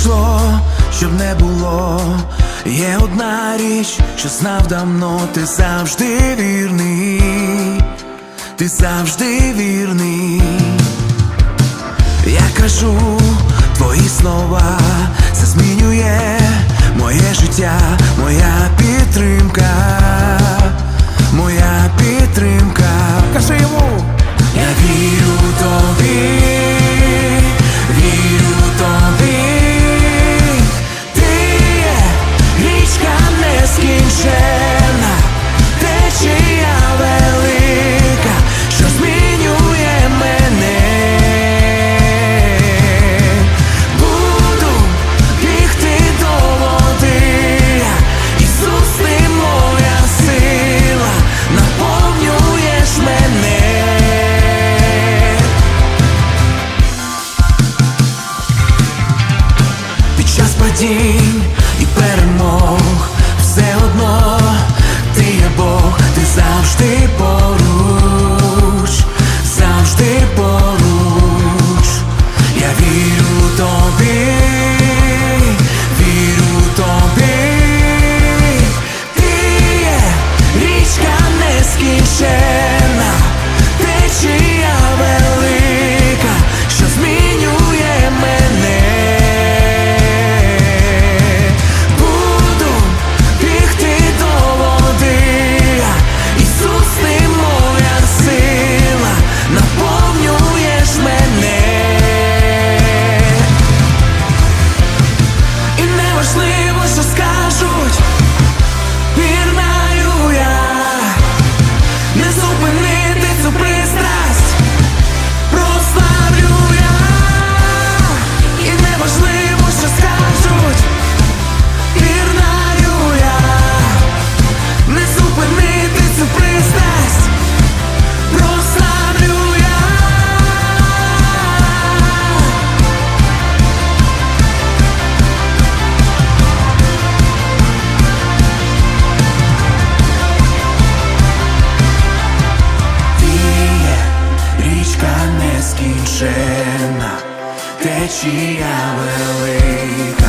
прийшло, щоб не було. Є одна річ, що знав давно, ти завжди вірний, ти завжди вірний. Я кажу твої слова, це змінює моє життя, моя підтримка, моя підтримка. Кажи йому, я вірю падінь і перемог все одно ти є Бог, ти завжди поруч, завжди поруч. Я вірю тобі, that she I will leave.